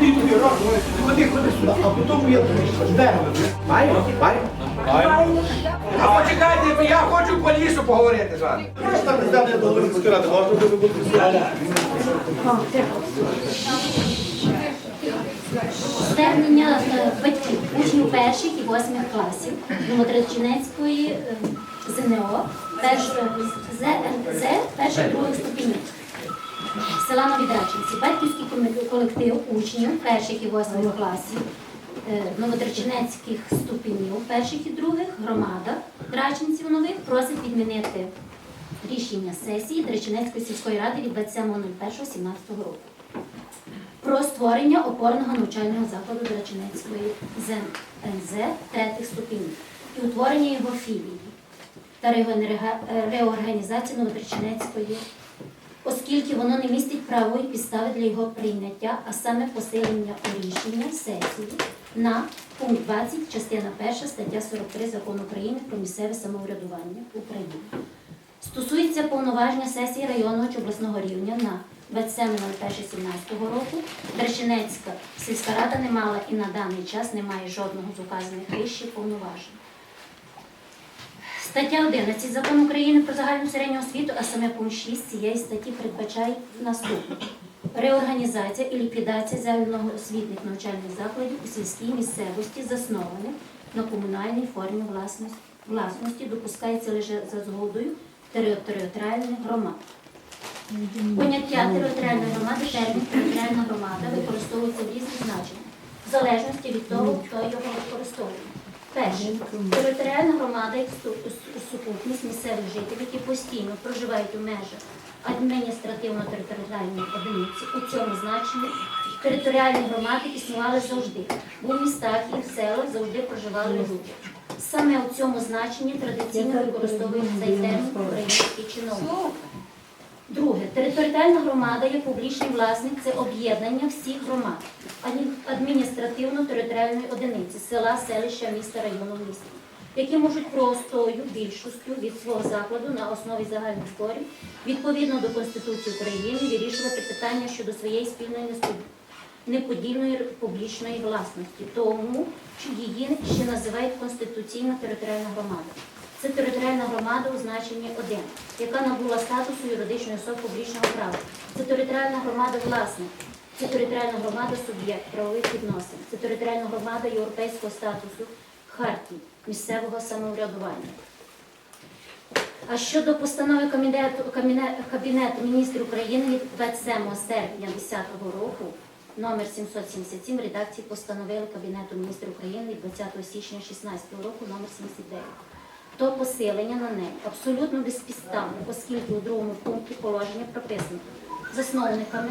ти тобі року, ходи, ходи сюди, а потім я дерево. Маємо? Маємо? А почекайте, я хочу по лісу поговорити з вами. Я ж там здав до Луцької ради, можна буде бути сюди. Звернення е, батьків, учнів перших і восьмих класів Новотречинецької е, ЗНО, першого ЗНЗ, перших других ступенів. Села Новідраченці. Батьківський колектив учнів перших і восьмих класів е, ступенів, перших і других, громада Драченців нових просить відмінити рішення сесії Драчинецької сільської ради від 27.01.17 року про створення опорного навчального закладу Драчинецької ЗНЗ третіх ступенів і утворення його філії та реорганіза- реорганізації Новодрачинецької, оскільки воно не містить правової підстави для його прийняття, а саме посилення у рішення сесії на пункт 20, частина 1, стаття 43 Закону України про місцеве самоврядування України. Стосується повноваження сесії районного чи обласного рівня на 27.01.17 року. Дерчинецька сільська рада не мала і на даний час не має жодного з указаних вище повноважень. Стаття 11 Закону України про загальну середню освіту, а саме пункт 6 цієї статті передбачає наступне. Реорганізація і ліквідація загальноосвітніх навчальних закладів у сільській місцевості, заснованих на комунальній формі власності, власності допускається лише за згодою територіальних громад. Поняття територіальної громади, термін територіальна громада використовується в різних значеннях, в залежності від того, хто його використовує. Перше, територіальна громада су- сукупність місцевих жителів, які постійно проживають у межах адміністративно-територіальної одиниці. У цьому значенні територіальні громади існували завжди. Бо в містах і в селах завжди проживали люди. Саме у цьому значенні традиційно використовують цей термін українські чиновники. Друге, територіальна громада є публічний власник, це об'єднання всіх громад, адміністративно-територіальної одиниці, села, селища, міста, району, міста, які можуть простою більшістю від свого закладу на основі загальних зборів, відповідно до Конституції України, вирішувати питання щодо своєї спільної неподільної публічної власності, тому що її ще називають конституційна територіальна громада. Це територіальна громада у значенні 1, яка набула статусу юридичної особи публічного права. Це територіальна громада власник. Це територіальна громада суб'єкт правових відносин. Це територіальна громада європейського статусу хартії місцевого самоврядування. А щодо постанови Кабінету, Кабінету міністрів України від 27 серпня 2010 року, номер 777 редакції постановили Кабінету міністрів України від 20 січня 2016 року, номер 79 то посилення на неї абсолютно безпідставне, оскільки у другому пункті положення прописано засновниками,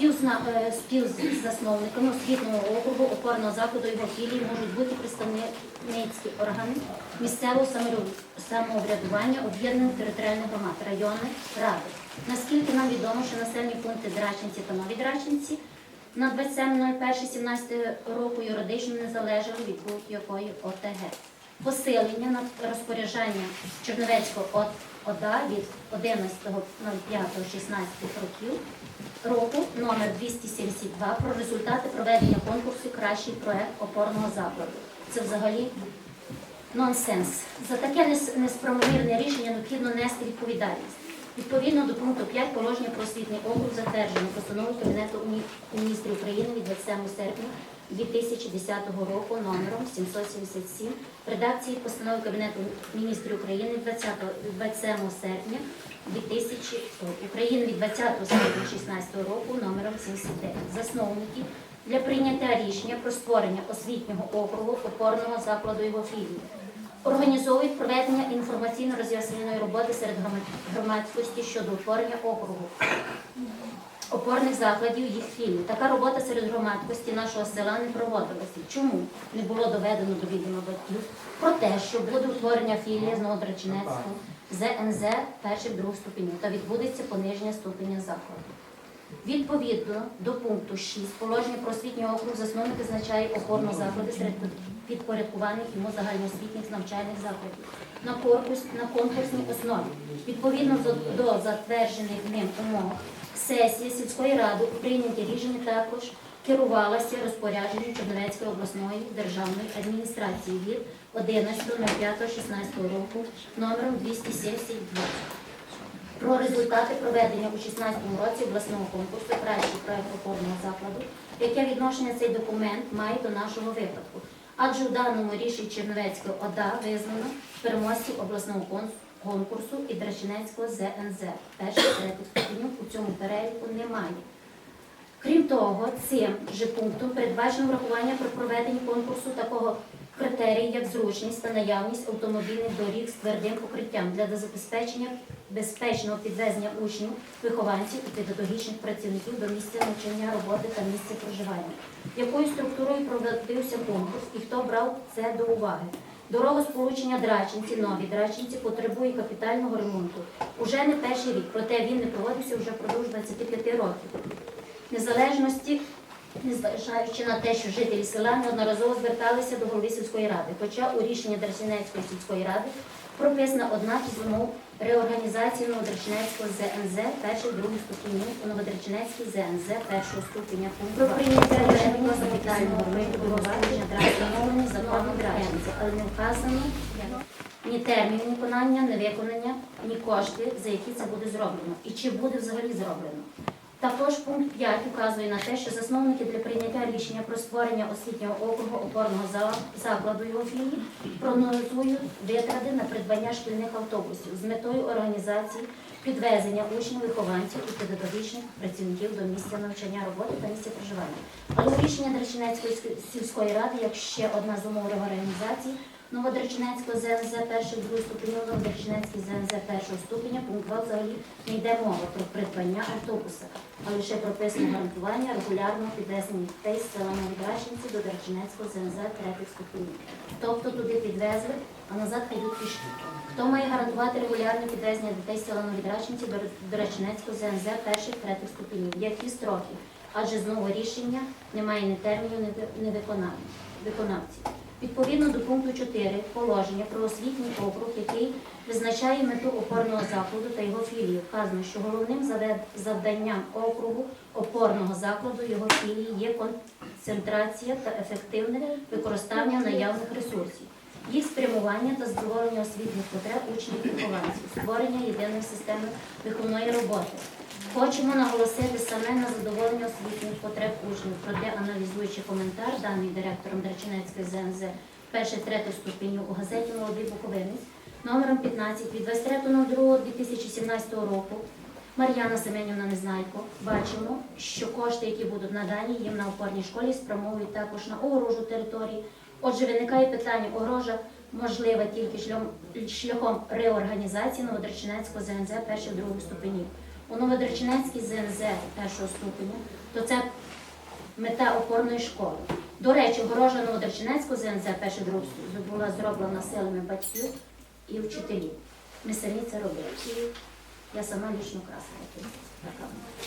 е, співзасновниками освітнього округу, опорного закладу його філії можуть бути представницькі органи місцевого самоврядування об'єднаних територіальних громад, районних ради. Наскільки нам відомо, що населені пункти Драченці та Нові Драченці на 27.01.17 року юридично не залежали від будь-якої ОТГ посилення на розпорядження Черновецького ОДА від 11.05.16 років року номер 272 про результати проведення конкурсу Кращий проект опорного закладу. Це взагалі нонсенс. За таке нес- несправомірне рішення необхідно нести відповідальність. Відповідно до пункту 5 положення про освітній округ затверджено постановою Кабінету міністрів України від 27 серпня 2010 року номером 777 в редакції постанови Кабінету міністрів України 20 27 серпня 2000 України від 20 серпня 2016 року номером 79. Засновники для прийняття рішення про створення освітнього округу опорного закладу його філії. Організовують проведення інформаційно-роз'яснювальної роботи серед громадськості щодо утворення округу опорних закладів їх філій. Така робота серед громадськості нашого села не проводилася. Чому не було доведено до відома батьків про те, що буде утворення філії з Новодрачинецького ЗНЗ перших других ступенів та відбудеться пониження ступеня закладу. Відповідно до пункту 6 положення про освітній округ засновник визначає опорно заклади серед підпорядкованих йому загальноосвітніх навчальних закладів на, корпус, на конкурсній основі. Відповідно до, затверджених ним умов, сесія сільської ради у прийнятті рішення також керувалася розпорядженням Чернівецької обласної державної адміністрації від 11.05.16 року номером 272 про результати проведення у 2016 році обласного конкурсу кращий проект опорного закладу, яке відношення цей документ має до нашого випадку. Адже у даному рішенні Черновецької ОДА визнано переможців обласного конкурсу і Драчинецького ЗНЗ. Перших третіх ступенів у цьому переліку немає. Крім того, цим же пунктом передбачено врахування при проведенні конкурсу такого критерію, як зручність та наявність автомобільних доріг з твердим покриттям для забезпечення безпечного підвезення учнів, вихованців і педагогічних працівників до місця навчання, роботи та місця проживання. Якою структурою проводився конкурс і хто брав це до уваги? Дорогосполучення Драчинці, нові Драчинці потребує капітального ремонту. Уже не перший рік, проте він не проводився вже впродовж 25 років незалежності, незважаючи на те, що жителі села неодноразово зверталися до голови сільської ради. Хоча у рішенні Дерсінецької сільської ради прописана одна із вимог реорганізації Новодречнецького ЗНЗ перших других ступенів у Новодречнецький ЗНЗ першого ступеня пункту про прийняття рішення капітального ремонту дорогозваження драйв законом Драйвниці, але не вказано ні термін виконання, ні виконання, ні кошти, за які це буде зроблено, і чи буде взагалі зроблено. Також пункт 5 указує на те, що засновники для прийняття рішення про створення освітнього округу опорного закладу його філії прогнозують витрати на придбання шкільних автобусів з метою організації підвезення учнів, вихованців і педагогічних працівників до місця навчання роботи та місця проживання. Але рішення Драчинецької сільської ради, як ще одна з умов реорганізації, Новодречнецького ЗНЗ першого другого ступеню, Новодречнецький ЗНЗ першого ступеня, пункт 2 взагалі не йде мова про придбання автобуса, а лише прописано гарантування регулярного підвезення дітей з села Новодрачниці до Дречнецького ЗНЗ третіх ступенів. Тобто туди підвезли, а назад йдуть пішки. Хто має гарантувати регулярне підвезення дітей з села Новодрачниці до Дречнецького ЗНЗ перших третіх ступенів? Які строки? Адже знову рішення немає ні терміну, ні виконавців. Відповідно до пункту 4 положення про освітній округ, який визначає мету опорного закладу та його філії, вказано, що головним завданням округу опорного закладу його філії є концентрація та ефективне використання наявних ресурсів, їх спрямування та задоволення освітніх потреб учнів і вихованців, створення єдиної системи виховної роботи. Хочемо наголосити саме на задоволення освітніх потреб учнів, проте аналізуючи коментар, даний директором Драчинецької ЗНЗ перший третій ступеню у газеті Молодий Буковинець номером 15 від 23.02.2017 року Мар'яна Семенівна Незнайко бачимо, що кошти, які будуть надані їм на опорній школі, спрямовують також на огорожу території. Отже, виникає питання, огорожа можлива тільки шляхом реорганізації Новодречнецького ЗНЗ перших других ступенів. У Новодречнецькій ЗНЗ першого ступеня, то це мета опорної школи. До речі, огорожа Новодречнецького ЗНЗ других ступенів була зроблена силами батьків і вчителів. Ми самі це робили. Я сама лічно красила.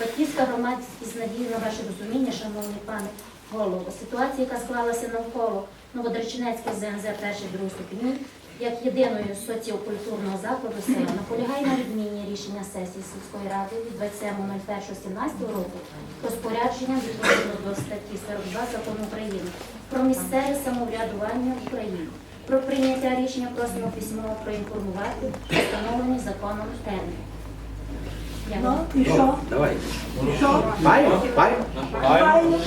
Батьківська громадськість надію на ваше розуміння, шановний пане голово. Ситуація, яка склалася навколо Новодречнецьких ЗНЗ перших других ступенів, як єдиної соціокультурного закладу села, наполягає на відміні рішення сесії сільської ради від 27.01.17 року розпорядження відповідно до статті 42 закону України про місцеве самоврядування України, Про прийняття рішення просимо письмово проінформувати встановлені законом терміни. Дякую. Ну, і що? Давай. Що? Маємо? Маємо?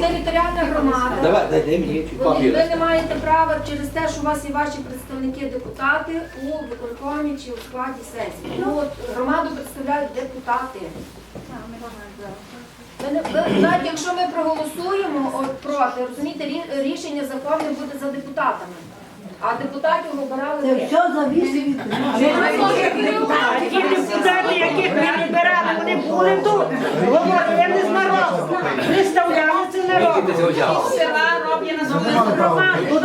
Територіальна громада. Давай, дай, дай мені Ви, ви не маєте права через те, що у вас є ваші представники депутати у виконкомі чи у складі сесії. Ну от громаду представляють депутати. Ви не- ви- навіть якщо ми проголосуємо от, проти, розумієте, рі- рішення законне буде за депутатами. А депутатів обирали Це ви. все завісить від. Ті депутати, яких ми вибирали, вони були тут, говорили з народом, представляли це народ. Села роблять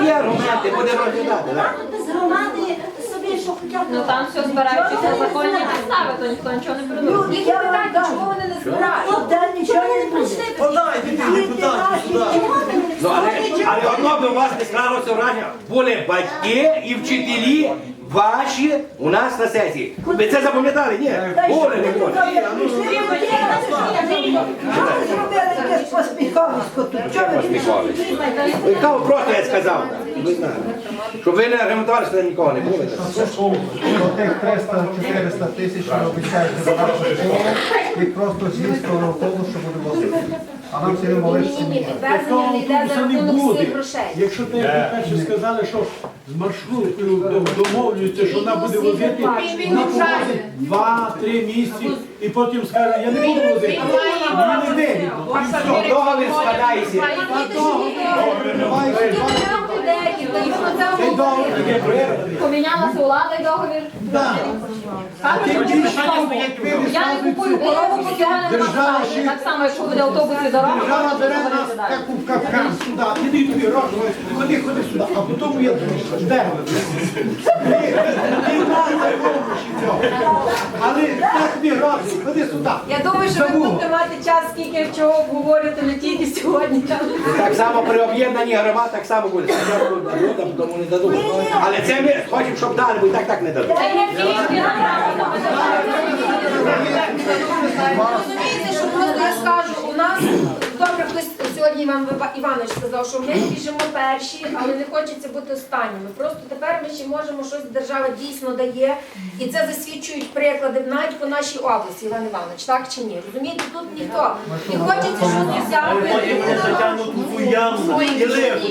є аргументи, будемо розглядати. так? З громади собі, що Ну там все збираючись на законні підстави, то ніхто нічого не придумав. Їх питання, чому вони не збирають? Та нічого не. Подайте сюди. Ну, але, але одно би у вас не склалося враження. Були батьки і вчителі ваші у нас на сесії. Ви це запам'ятали? Ні. Були, не були. Кого просто я сказав. Не знаю. Щоб ви не аргументували, що нікого не було. Тих 300-400 тисяч ви обіцяєте за нашу школу, їх просто того автобус, що буде возити. А нам всі не Ні, ні, ні, підвезення не йде за рахунок всіх грошей. Якщо те, як ви перше сказали, що з маршруткою дом- домовлюються, що вона буде возити, вона повозить два-три місяці, і потім скаже, я не буду возити. Мені не. І все. Договір складається. Помінялася влада і договір. А тим більше, як ви Я не купую корову, поки в мене Держава ще- Так само, якщо буде автобус і дорога, Держава бере нас далі? як у капкан сюди, іди тобі гроші, ходи, ходи сюди, а потім я де ви? Але так тобі гроші, ходи сюди. Я думаю, що ви Забула. будете мати час, скільки чого обговорювати не тільки сьогодні. Так само при об'єднанні громад так само буде. Спочатку дадуть, а не дадуть. Але це ми хочемо, щоб дали, бо і так так не дадуть. Це є. Розумієте, що просто я скажу, у нас добре, хтось сьогодні Іван Іванович сказав, що ми біжимо перші, але не хочеться бути останніми. Просто тепер ми ще можемо щось держава дійсно дає, і це засвідчують приклади навіть по нашій області, Іван Іванович, так чи ні? Розумієте, тут ніхто. І хочеться щось взяти.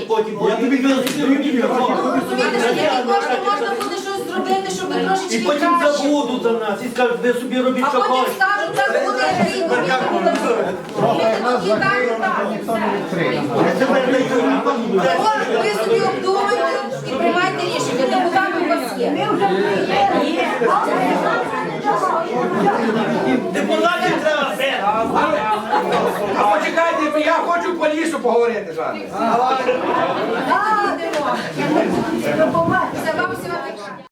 потім. Гроші, Розумієте, що тільки кошти можна буде зробити, щоб трошечки І потім краще. забудуть за нас і скажуть, ви собі робіть, А що потім хочете. скажуть, так буде рік, нас закриють, то ніхто не відкриє. Ви собі обдумайте і приймайте рішення. Депутати у вас є. Депутатів треба А почекайте, я хочу по лісу поговорити з вами. Це вам всього найкраще.